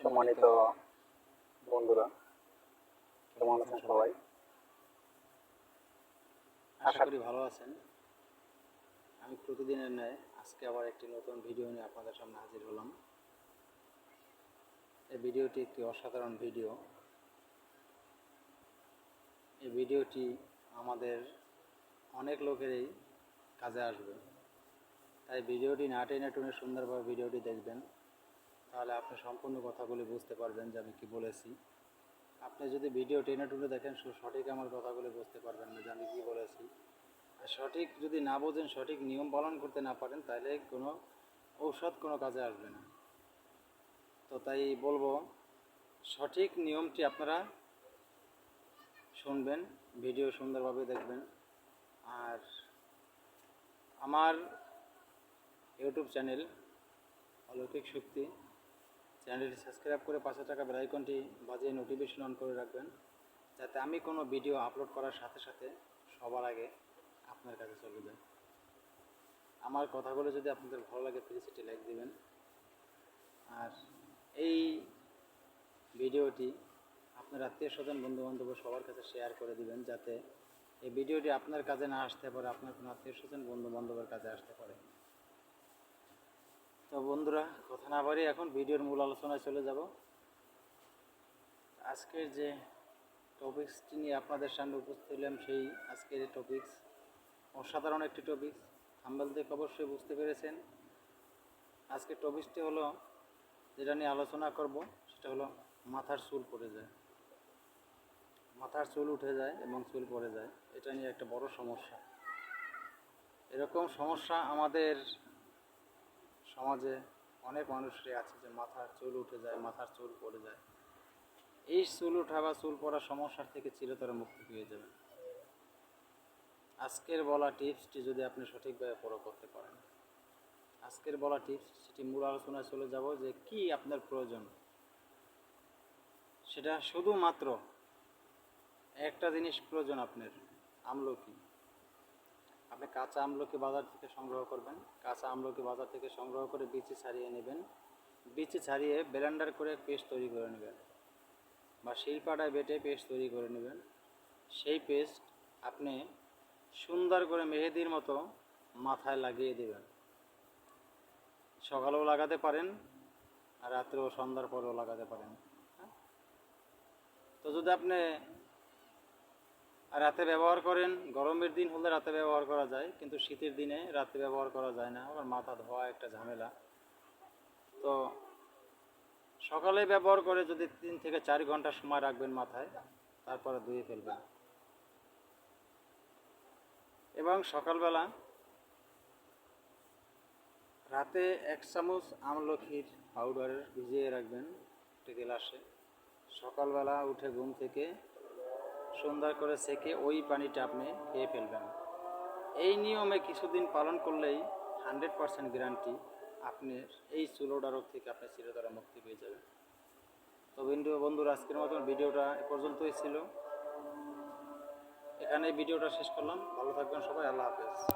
সম্মানিত বন্ধুরা কেমন আছেন সবাই? আশা করি ভালো আছেন। আমি প্রতিদিনের ন্যায় আজকে আবার একটি নতুন ভিডিও নিয়ে আপনাদের সামনে হাজির হলাম। এই ভিডিওটি একটি অসাধারণ ভিডিও। এই ভিডিওটি আমাদের অনেক লোকেরই কাজে আসবে। তাই ভিডিওটি না টেনে টুনে সুন্দরভাবে ভিডিওটি দেখবেন। তাহলে আপনি সম্পূর্ণ কথাগুলি বুঝতে পারবেন যে আমি কি বলেছি। আপনি যদি ভিডিও টেনে টুনে দেখেন সঠিক আমার কথাগুলি বুঝতে পারবেন না যে আমি কী বলেছি। আর সঠিক যদি না বোঝেন, সঠিক নিয়ম পালন করতে না পারেন, তাহলে কোনো ঔষধ কোনো কাজে আসবে না। তো তাই বলব, সঠিক নিয়মটি আপনারা শুনবেন, ভিডিও সুন্দরভাবে দেখবেন। আর আমার ইউটিউব চ্যানেল অলৌকিক শক্তি চ্যানেলটি সাবস্ক্রাইব করে পাঁচশো টাকা বেলাইকনটি বাজিয়ে নোটিফিকেশন অন করে রাখবেন। যাতে আমি কোনো ভিডিও আপলোড করার সাথে সাথে সবার আগে আপনার কাছে চলে যায়। আমার কথাগুলো যদি আপনাদের ভালো লাগে প্লিজ এটি লাইক দিবেন। আর এই ভিডিওটি আপনার আত্মীয় স্বজন বন্ধু বান্ধব সবার কাছে শেয়ার করে দিবেন, যাতে এই ভিডিওটি আপনার কাজে না আসতে পারে, আপনার কোনো আত্মীয় স্বজন বন্ধু বান্ধবের কাছে আসতে পারে। তো বন্ধুরা, কথা না বাড়ি এখন ভিডিওর মূল আলোচনায় চলে যাব। আজকের যে টপিক্সটি নিয়ে আপনাদের সামনে উপস্থিত হলাম, সেই আজকের টপিক্স অসাধারণ একটি টপিক্স থাম্বেল থেকে অবশ্যই বুঝতে পেরেছেন। আজকের টপিক্সটি হলো, যেটা নিয়ে আলোচনা করব, সেটা হলো মাথার চুল পড়ে যায়। মাথার চুল উঠে যায় এবং চুল পড়ে যায়, এটা নিয়ে একটা বড় সমস্যা। এরকম সমস্যা আমাদের সমাজে অনেক মানুষেরই আছে যে মাথার চুল উঠে যায়, মাথার চুল পড়ে যায়। এই চুল ওঠা বা চুল পড়ার সমস্যার থেকে চিরতরে মুক্তি পেয়ে যাবেন। আজকের বলা টিপসটি যদি আপনি সঠিকভাবে ফলো করতে পারেন। আজকের বলা টিপস সেটি মূল আলোচনায় চলে যাব যে কি আপনার প্রয়োজন। সেটা শুধুমাত্র একটা জিনিস প্রয়োজন আপনার, আমলকি। আপনি কাঁচা আমলকি বাজার থেকে সংগ্রহ করবেন। কাঁচা আমলকি বাজার থেকে সংগ্রহ করে বিচি ছাড়িয়ে নেবেন। বিচি ছাড়িয়ে ব্লেন্ডার করে পেস্ট তৈরি করে নেবেন বা শিলপাটায় বেটে পেস্ট তৈরি করে নেবেন। সেই পেস্ট আপনি সুন্দর করে মেহেদির মতো মাথায় লাগিয়ে দেবেন। সকালেও লাগাতে পারেন আর রাত্রেও সন্ধ্যার পরেও লাগাতে পারেন। হ্যাঁ? তো যদি আপনি রাতে ব্যবহার করেন, গরমের দিন হলে রাতে ব্যবহার করা যায়, কিন্তু শীতের দিনে রাতে ব্যবহার করা যায় না, আবার মাথা ধোয়া একটা ঝামেলা। তো সকালে ব্যবহার করে যদি তিন থেকে চার ঘণ্টা সময় রাখবেন মাথায়, তারপরে ধুয়ে ফেলবেন। এবং সকালবেলা রাতে এক চামচ আমলখির পাউডার ভিজিয়ে রাখবেন, একটি গ্লাসে। সকালবেলা উঠে ঘুম থেকে সুন্দর করে সেকে ওই পানিটা আপনি খেয়ে ফেলবেন। এই নিয়মে কিছুদিন পালন করলেই হান্ড্রেড পারসেন্ট গ্যারান্টি আপনার এই চুলোটা রোগ থেকে আপনি চিরতরে মুক্তি পেয়ে যাবেন। তো বিন্দু বন্ধুরা, আজকের মতন ভিডিওটা এ পর্যন্তই ছিল। এখানে ভিডিওটা শেষ করলাম। ভালো থাকবেন সবাই, আল্লাহ হাফেজ।